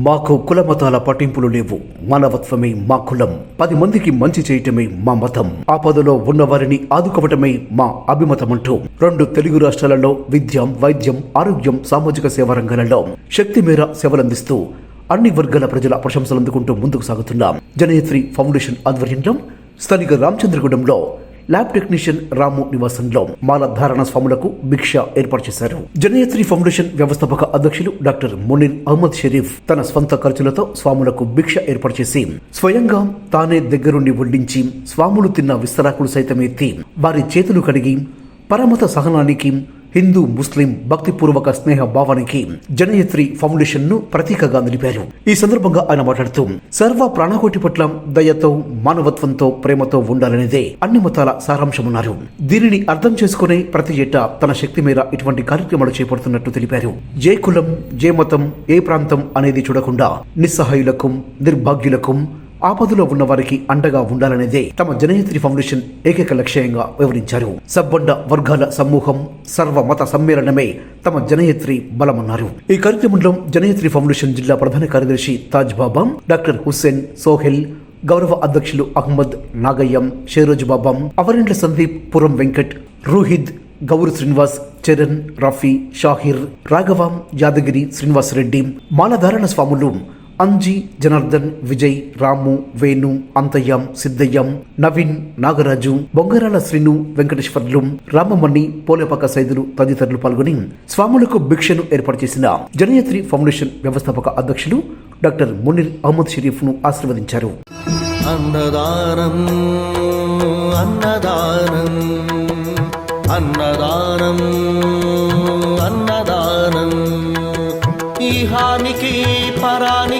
మాకు కుల మతాల పట్టింపులు లేవు. మానవత్వమే మా కులం. పది మందికి మంచి చేయటమే మా మతం. ఆపదలో ఉన్నవారిని ఆదుకోవటమే మా అభిమతమంటూ రెండు తెలుగు రాష్ట్రాలలో విద్య వైద్యం ఆరోగ్యం సామాజిక సేవా రంగాలలో శక్తి మేర సేవలందిస్తూ అన్ని వర్గాల ప్రజల ప్రశంసలు అందుకుంటూ ముందుకు సాగుతున్నాం. జనయత్రి ఫౌండేషన్ ఆధ్వర్యంలో స్థానిక రామచంద్రగూడెంలో ల్యాబ్ టెక్నీషియన్ రాము నివాసంలో మాలధారణ స్వాములకు భిక్ష ఏర్పాటు చేశారు. జనయత్రి ఫౌండేషన్ వ్యవస్థాపక అధ్యక్షులు డాక్టర్ మునిర్ అహ్మద్ షరీఫ్ తన స్వంత ఖర్చులతో స్వాములకు భిక్ష ఏర్పాటు చేసి స్వయంగా తానే దగ్గరుండి వడ్డించి స్వాములు తిన్న విస్తరాకులు సైతం ఎత్తి వారి చేతులు కడిగి పరమత సహనానికి హిందూ ముస్లిం భక్తిపూర్వక స్నేహ భావానికి జనయత్రి ఫౌండేషన్ను ప్రతీకగా నిలిపారు. ఈ సందర్భంగా ఆయన మాట్లాడుతూ సర్వ ప్రాణకోటి పట్ల దయతో మానవత్వంతో ప్రేమతో ఉండాలనేదే అన్ని మతాల సారాంశమన్నారు. దీనిని అర్థం చేసుకునే ప్రతి ఏటా తన శక్తి మేర ఇటువంటి కార్యక్రమాలు చేపడుతున్నట్టు తెలిపారు. ఏ కులం ఏ మతం ఏ ప్రాంతం అనేది చూడకుండా నిస్సహాయులకు నిర్భాగ్యులకు ఆపదలో ఉన్న వారికి అండగా ఉండాలనేదే తమ జనయత్రి ఫౌండేషన్ ఏకైక లక్ష్యంగా వివరించారు. సబ్బండ వర్గాల సమూహం సర్వమత సమ్మేళనమే తమ జనయత్రి బలమన్నారు. ఈ కార్యక్రమంలో జనయత్రి ఫౌండేషన్ జిల్లా ప్రధాన కార్యదర్శి తాజ్ బాబా డాక్టర్ హుస్సేన్ సోహెల్ గౌరవ అధ్యక్షులు అహ్మద్ నాగయ్యం షేరోజ్ బాబాం అవరిండ్ల సందీప్ పురం వెంకట్ రూహిద్ గౌరు శ్రీనివాస్ చరణ్ రఫీ షాహిర్ రాఘవం యాదగిరి శ్రీనివాస్ రెడ్డి మాలధారణ స్వాములు అంజీ జనార్దన్ విజయ్ రాము వేణు అంతయ్యం సిద్ధయ్యం నవీన్ నాగరాజు బొంగరాల శ్రీను వెంకటేశ్వర్లు రామమణి పోలేపాక సైదులు తదితరులు పాల్గొని స్వాములకు భిక్షను ఏర్పాటు చేసిన జనయత్రి ఫౌండేషన్ వ్యవస్థాపక అధ్యక్షులు డాక్టర్ మునిర్ అహ్మద్ షరీఫ్ను ఆశీర్వదించారు. అన్నదానం అన్నదానం అన్నదానం అన్నదానం. ఈహానికి పరానికి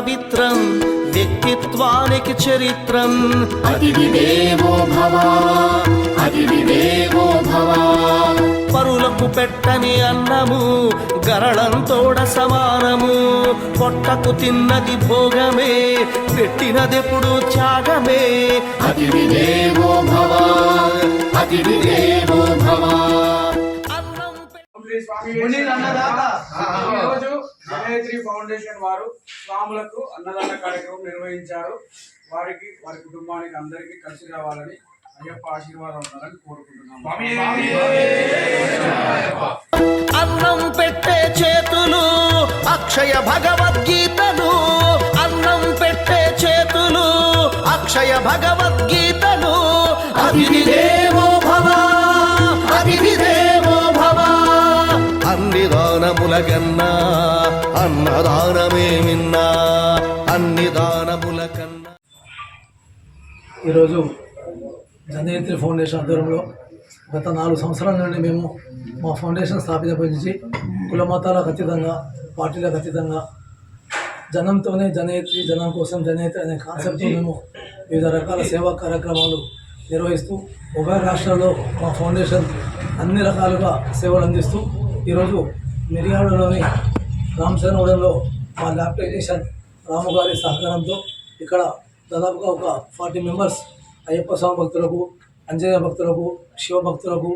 పవిత్రం వ్యక్తిత్వానికి చరిత్రం. అతిథి దేవో భవ అతిథి దేవో భవ. పరులకు పెట్టని అన్నము గరళంతోడ సమానము. పొట్టకు తిన్నది భోగమే పెట్టినదెప్పుడు త్యాగమే. అతిథి దేవో భవ. అతిథి దేవో భవ స్వామి జనేత్రి ఫౌండేషన్ వారు స్వాములకు అన్నదాన కార్యక్రమం నిర్వహించారు. వారికి వారి కుటుంబానికి అందరికీ కలిసి రావాలని అయ్యప్ప ఆశీర్వాదం ఉండాలని కోరుకుంటున్నాము. అన్నం పెట్టే చేతులు అక్షయ భగవద్గీతలు అన్నం పెట్టే చేతులు అక్షయ భగవద్గీతలు అతిథి దేవో భవ అతిథి దేవో భవ. అన్ని దానముల కన్నా అన్నదానమే మిన్నా అన్ని దానముల కన్నా. ఈరోజు జనయత్రి ఫౌండేషన్ ఆధ్వర్యంలో గత నాలుగు సంవత్సరాల నుండి మేము మా ఫౌండేషన్ స్థాపించబడించి కుల మతాలకు అతీతంగా పార్టీలకు అతీతంగా జనంతోనే జనయత్రి జనం కోసం జనయత్రి అనే కాన్సెప్ట్తో మేము వివిధ రకాల సేవా కార్యక్రమాలు నిర్వహిస్తూ ఉభయ రాష్ట్రాల్లో మా ఫౌండేషన్ అన్ని రకాలుగా సేవలు అందిస్తూ ఈరోజు మిర్యాడలోని రామచంద్రగూడెంలో మా ల్యాబ్ టెక్నీషియన్ రాము గారి సహకారంతో ఇక్కడ దాదాపుగా ఒక ఫార్టీ మెంబర్స్ అయ్యప్ప స్వామి భక్తులకు అంజనేయ భక్తులకు శివ భక్తులకు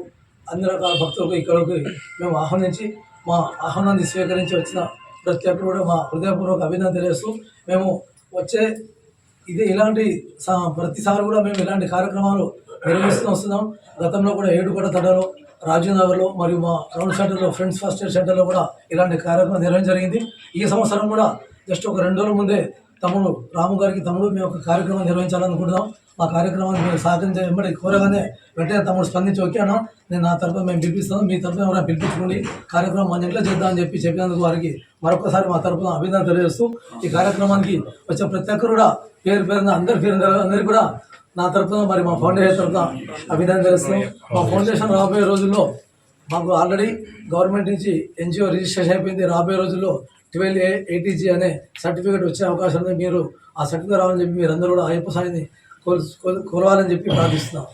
అన్ని రకాల భక్తులకు ఇక్కడికి మేము ఆహ్వానించి మా ఆహ్వానాన్ని స్వీకరించి వచ్చిన ప్రతి ఒక్కరు కూడా మా హృదయపూర్వక అభినందన తెలియస్తూ మేము వచ్చే ఇది ఇలాంటి ప్రతిసారి కూడా మేము ఇలాంటి కార్యక్రమాలు నిర్వహిస్తూ వస్తున్నాం. గతంలో కూడా ఏడుకొండ తడలో రాజీవ్ నగర్లో మరియు మా రౌండ్ సెంటర్లో ఫ్రెండ్స్ ఫస్ట్ ఎయిడ్ సెంటర్లో కూడా ఇలాంటి కార్యక్రమం నిర్వహించడం జరిగింది. ఈ సంవత్సరం కూడా జస్ట్ ఒక రెండు రోజుల ముందే తమ్ముడు రాము గారికి తమ్ముడు మేము ఒక కార్యక్రమం నిర్వహించాలనుకుంటున్నాం. మా కార్యక్రమాన్ని మేము సహకరించే వెంబడి కోరగానే వెంటనే తమ్ముడు స్పందించి ఓకేనా నేను నా తరఫున మేము పిలిపిస్తాను మీ తరఫున ఎవరైనా పిలిపించుకోండి కార్యక్రమం మన ఇంట్లో చేద్దామని చెప్పి చెప్పినందుకు వారికి మరొకసారి మా తరఫున అభినందన తెలియజేస్తూ ఈ కార్యక్రమానికి వచ్చే ప్రతి ఒక్కరు కూడా పేరు పేరున అందరి పేరు అందరికీ కూడా నా తరఫున మరి మా ఫౌండేషన్ తరఫున అభినందన తెలుస్తున్నాం మా ఫౌండేషన్ రాబోయే రోజుల్లో మాకు ఆల్రెడీ గవర్నమెంట్ నుంచి ఎన్జిఓ రిజిస్ట్రేషన్ అయిపోయింది. రాబోయే రోజుల్లో ట్వెల్వ్ ఏ ఏటీజీ అనే సర్టిఫికేట్ వచ్చే అవకాశం ఉంది. మీరు ఆ సర్టిఫికేట్ రావాలని చెప్పి మీరందరూ కూడా అయ్యప్ప సాయిని కోల్- కోరవాలని చెప్పి ప్రార్థిస్తున్నాం.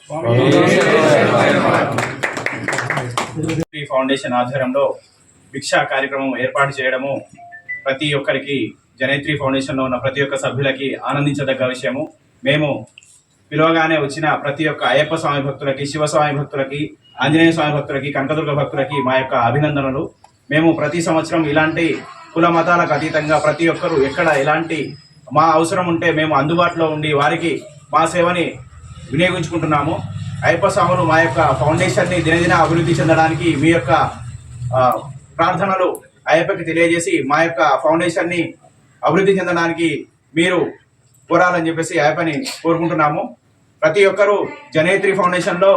ఫౌండేషన్ ఆధ్వర్యంలో భిక్షా కార్యక్రమం ఏర్పాటు చేయడము ప్రతి ఒక్కరికి జనేత్రి ఫౌండేషన్లో ఉన్న ప్రతి ఒక్క సభ్యులకి ఆనందించదగ్గ విషయము. మేము పిలవగానే వచ్చిన ప్రతి ఒక్క అయ్యప్ప స్వామి భక్తులకి శివస్వామి భక్తులకి ఆంజనేయ స్వామి భక్తులకి కనకదుర్గ భక్తులకి మా యొక్క అభినందనలు. మేము ప్రతి సంవత్సరం ఇలాంటి కుల మతాలకు అతీతంగా ప్రతి ఒక్కరూ ఎక్కడ ఎలాంటి మా అవసరం ఉంటే మేము అందుబాటులో ఉండి వారికి మా సేవని వినియోగించుకుంటున్నాము. అయ్యప్ప స్వాములు మా యొక్క ఫౌండేషన్ని దినదిన అభివృద్ధి చెందడానికి మీ యొక్క ప్రార్థనలు అయ్యప్పకి తెలియజేసి మా యొక్క ఫౌండేషన్ని అభివృద్ధి చెందడానికి మీరు కోరాలని చెప్పేసి అయ్యప్పని కోరుకుంటున్నాము. ప్రతి ఒక్కరూ జనేత్రి ఫౌండేషన్లో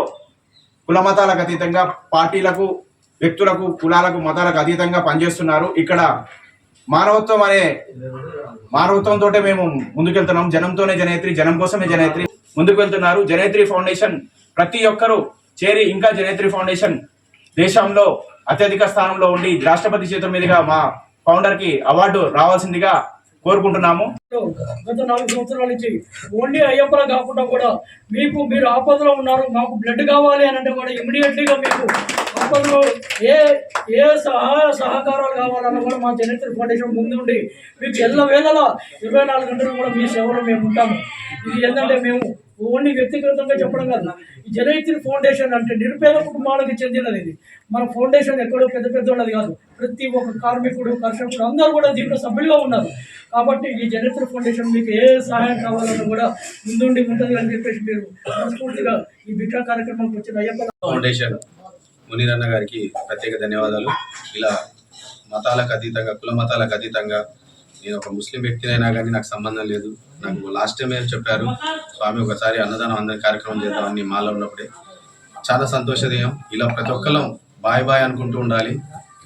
కుల మతాలకు అతీతంగా పార్టీలకు వ్యక్తులకు కులాలకు మతాలకు అతీతంగా పనిచేస్తున్నారు. ఇక్కడ మానవత్వం అనే మానవత్వంతో మేము ముందుకెళ్తున్నాం. జనంతోనే జనేత్రి జనం కోసమే జనేత్రి ముందుకు వెళ్తున్నారు జనేత్రి ఫౌండేషన్ ప్రతి ఒక్కరూ చేరి ఇంకా జనేత్రి ఫౌండేషన్ దేశంలో అత్యధిక స్థానంలో ఉండి రాష్ట్రపతి చేతుల మీదుగా మా ఫౌండర్కి అవార్డు రావాల్సిందిగా కోరుకుంటున్నాము. గత నాలుగు సంవత్సరాల నుంచి ఓన్లీ అయ్యప్పలు కాకుండా కూడా మీకు మీరు ఆపదలో ఉన్నారు మాకు బ్లడ్ కావాలి అని అంటే కూడా ఇమీడియట్లీగా మీకు ఆపదలో ఏ ఏ సహాయ సహకారాలు కావాలన్నా కూడా మా చరిత్ర ఫౌండేషన్ ముందుండి మీకు ఎల్ల వేళలా ఇరవై నాలుగు గంటలు కూడా మీ సేవలో మేము ఉంటాము. ఇది ఏంటంటే మేము ఓన్లీ వ్యక్తిగతంగా చెప్పడం కాదు. ఈ జనైత్రి ఫౌండేషన్ అంటే నిరుపేద కుటుంబాలకు చెందినది ఇది. మన ఫౌండేషన్ ఎక్కడో పెద్ద పెద్ద ఉన్నది కాదు. ప్రతి ఒక్క కార్మికుడు కర్షకుడు అందరూ కూడా దీంట్లో సభ్యులుగా ఉన్నారు. కాబట్టి ఈ జనైత్రి ఫౌండేషన్ మీకు ఏ సహాయం కావాలన్నా కూడా ముందుండి ఉంటుంది అని చెప్పేసి మీరు మనస్ఫూర్తిగా ఈ బిడ్డ కార్యక్రమానికి వచ్చిన అయ్యప్ప ఫౌండేషన్ మునీరన్న గారికి ప్రత్యేక ధన్యవాదాలు. ఇలా మతాలకు అతీతంగా కుల మతాలకు అతీతంగా నేను ఒక ముస్లిం వ్యక్తినైనా కానీ నాకు సంబంధం లేదు. నాకు లాస్ట్ టైం ఏం చెప్పారు? స్వామి ఒకసారి అన్నదానం అందరి కార్యక్రమం చేద్దామని మాలో ఉన్నప్పుడే. చాలా సంతోషదయం. ఇలా ప్రతి ఒక్కళ్ళం బాయ్ బాయ్ అనుకుంటూ ఉండాలి.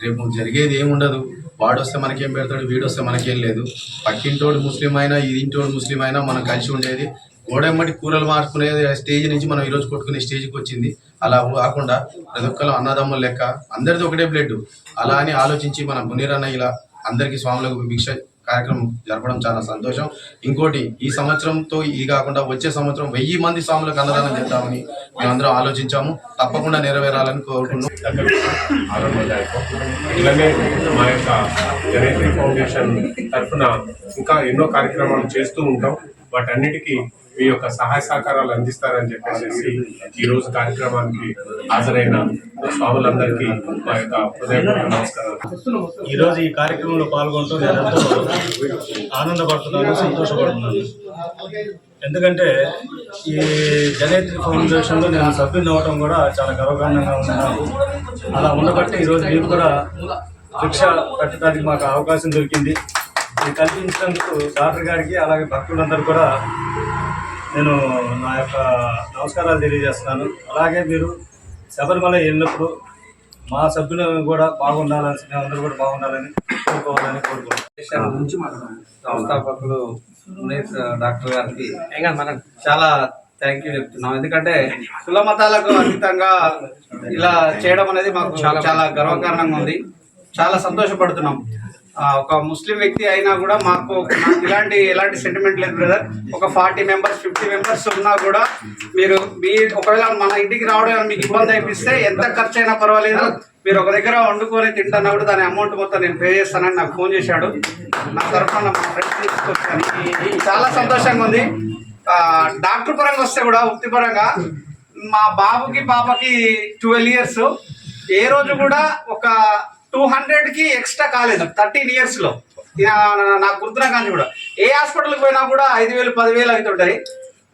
రేపు జరిగేది ఏముండదు వాడు వస్తే మనకేం పెడతాడు వీడు వస్తే మనకేం లేదు. పక్కింటోడు ముస్లిం అయినా ఇది ఇంటోడు ముస్లిం అయినా మనం కలిసి ఉండేది. గోడెమ్మటి కూరలు మార్చుకునే స్టేజ్ నుంచి మనం ఈరోజు కొట్టుకునే స్టేజ్కి వచ్చింది. అలా కాకుండా ప్రతి ఒక్కరు అన్నదమ్ముల లెక్క. అందరిది ఒకటే బ్లడ్ అలా అని ఆలోచించి మన మునీరన్న ఇలా అందరికీ స్వాములకు భిక్ష కార్యక్రమం జరపడం చాలా సంతోషం. ఇంకోటి ఈ సంవత్సరంతో ఇది కాకుండా వచ్చే సంవత్సరం వెయ్యి మంది స్వాములకు అన్నదానం చేద్దామని మేమందరం ఆలోచించాము. తప్పకుండా నెరవేరాలని కోరుకుంటున్నాం ఇలాగే మా యొక్క ఫౌండేషన్ తరఫున ఇంకా ఎన్నో కార్యక్రమాలు చేస్తూ ఉంటాం. వాటన్నిటికీ మీ యొక్క సహాయ సహకారాలు అందిస్తారని చెప్పేసి ఈ రోజు కార్యక్రమానికి హాజరైన స్వాములందరికీ మా యొక్క హృదయపూర్వక నమస్కారాలు. ఈ ఈ కార్యక్రమంలో పాల్గొంటూ నేను ఎంతో ఆనందపడుతున్నాను సంతోషపడుతున్నాను. ఎందుకంటే ఈ జనేత్రి ఫౌండేషన్లో నేను సభ్యుని అవ్వడం కూడా చాలా గర్వకారణంగా ఉన్నాను. అలా ఉండబట్టి ఈరోజు మీరు కూడా శిక్ష పెట్టడానికి మాకు అవకాశం దొరికింది. ఇది కల్పించినందుకు డాక్టర్ గారికి అలాగే భక్తులందరూ కూడా నేను నా యొక్క నమస్కారాలు తెలియజేస్తున్నాను. అలాగే మీరు శబరిమల వెళ్ళినప్పుడు మా సభ్యులు కూడా బాగుండాలని మేమందరూ కూడా బాగుండాలని కోరుకోవాలని కోరుకుంటున్నాను. సంస్థాపకులు మునీర్ డాక్టర్ గారికి చాలా థ్యాంక్ యూ చెప్తున్నాం. ఎందుకంటే కుల మతాలకు అతీతంగా ఇలా చేయడం అనేది మాకు చాలా గర్వకారణంగా ఉంది. చాలా సంతోషపడుతున్నాం. ఒక ముస్లిం వ్యక్తి అయినా కూడా మాకు ఇలాంటి ఎలాంటి సెంటిమెంట్ లేదు బ్రదర్ ఒక ఫార్టీ మెంబర్స్ ఫిఫ్టీ మెంబర్స్ ఉన్నా కూడా మీరు మీ ఒకవేళ మన ఇంటికి రావడం మీకు ఇబ్బంది అయిపిస్తే ఎంత ఖర్చు అయినా పర్వాలేదు. మీరు ఒక దగ్గర వండుకొని తింటున్నా కూడా దాని అమౌంట్ మొత్తం నేను పే చేస్తానని నాకు ఫోన్ చేశాడు. నా తరఫున మా ఫ్రెండ్స్ తీసుకొచ్చాను. చాలా సంతోషంగా ఉంది. డాక్టర్ పరంగా వస్తే కూడా వృత్తిపరంగా మా బాబుకి పాపకి ట్వెల్వ్ ఇయర్స్ ఏ రోజు కూడా ఒక టూ హండ్రెడ్కి ఎక్స్ట్రా కాలేదు థర్టీన్ ఇయర్స్లో. నాకు గుర్తున్నా కానీ కూడా. ఏ హాస్పిటల్కి పోయినా కూడా ఐదు వేలు పదివేలు అవుతుంటాయి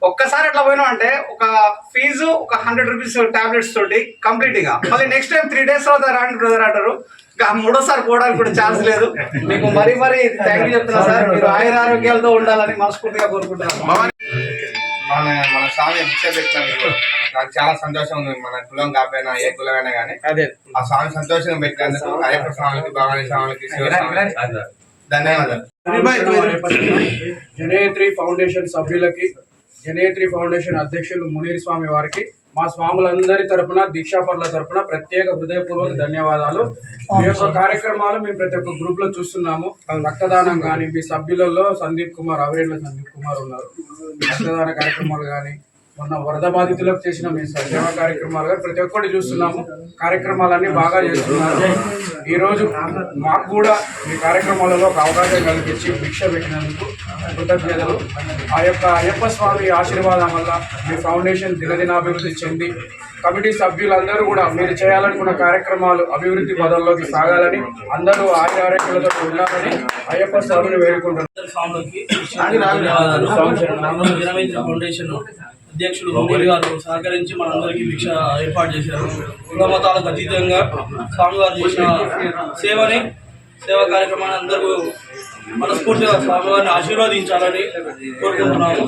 ఒక్కసారి అట్లా పోయినా అంటే ఒక ఫీజు ఒక హండ్రెడ్ రూపీస్ టాబ్లెట్స్ తోటి కంప్లీట్గా మళ్ళీ నెక్స్ట్ టైం త్రీ డేస్ తర్వాత రాండి బ్రదర్ అంటారు. ఇంకా మూడోసారి పోవడానికి కూడా ఛాన్స్ లేదు. మీకు మరీ మరీ థ్యాంక్ యూ చెప్తున్నా సార్. మీరు ఆయుర ఆరోగ్యాలతో ఉండాలని మనస్ఫూర్తిగా కోరుకుంటున్నాను. మన మన స్వామి భిక్ష పెట్టినందుకు నాకు చాలా సంతోషం ఉంది. మన కులం కాకపోయినా ఏ కులమైనా కానీ అదే. ఆ స్వామి సంతోషంగా పెట్టినందుకు అయ్యప్ప స్వామికి భవానీ స్వామికి ధన్యవాదాలు. జనేత్రి ఫౌండేషన్ సభ్యులకి జనేత్రి ఫౌండేషన్ అధ్యక్షులు మునీర్ స్వామి వారికి మా స్వాములందరి తరపున దీక్షాపరుల తరపున ప్రత్యేక హృదయపూర్వక ధన్యవాదాలు. మీ యొక్క కార్యక్రమాలు మేము ప్రతి ఒక్క గ్రూప్లో చూస్తున్నాము. రక్తదానం కానీ మీ సభ్యులలో సందీప్ కుమార్ అవిరేళ్ళ సందీప్ కుమార్ ఉన్నారు. రక్తదాన కార్యక్రమాలు కానీ మొన్న వరద బాధితులకు చేసిన మీ సేవా కార్యక్రమాలు కానీ ప్రతి ఒక్కటి చూస్తున్నాము కార్యక్రమాలన్నీ బాగా చేస్తున్నారు ఈ రోజు మాకు కూడా మీ కార్యక్రమాలలో ఒక అవకాశం కల్పించి భిక్ష పెట్టినందుకు కృతజ్ఞతలు ఆ యొక్క అయ్యప్ప స్వామి ఆశీర్వాదం వల్ల మీ ఫౌండేషన్ దినదినాభివృద్ధి చెంది కమిటీ సభ్యులందరూ కూడా మీరు చేయాలనుకున్న కార్యక్రమాలు అభివృద్ధి పదంలోకి సాగాలని అందరూ ఆరోగ్యాలతో ఉండాలని అయ్యప్ప స్వామిని వేడుకుంటున్నారు ఫౌండేషన్ అధ్యక్షులు మోడీ గారు సహకరించి మనందరికీ భిక్ష ఏర్పాటు చేశారు. కుల మతాలకు అతీతంగా స్వామివారు చేసిన సేవని సేవా కార్యక్రమాన్ని అందరూ మనస్ఫూర్తిగా స్వామివారిని ఆశీర్వదించాలని కోరుకుంటున్నాము.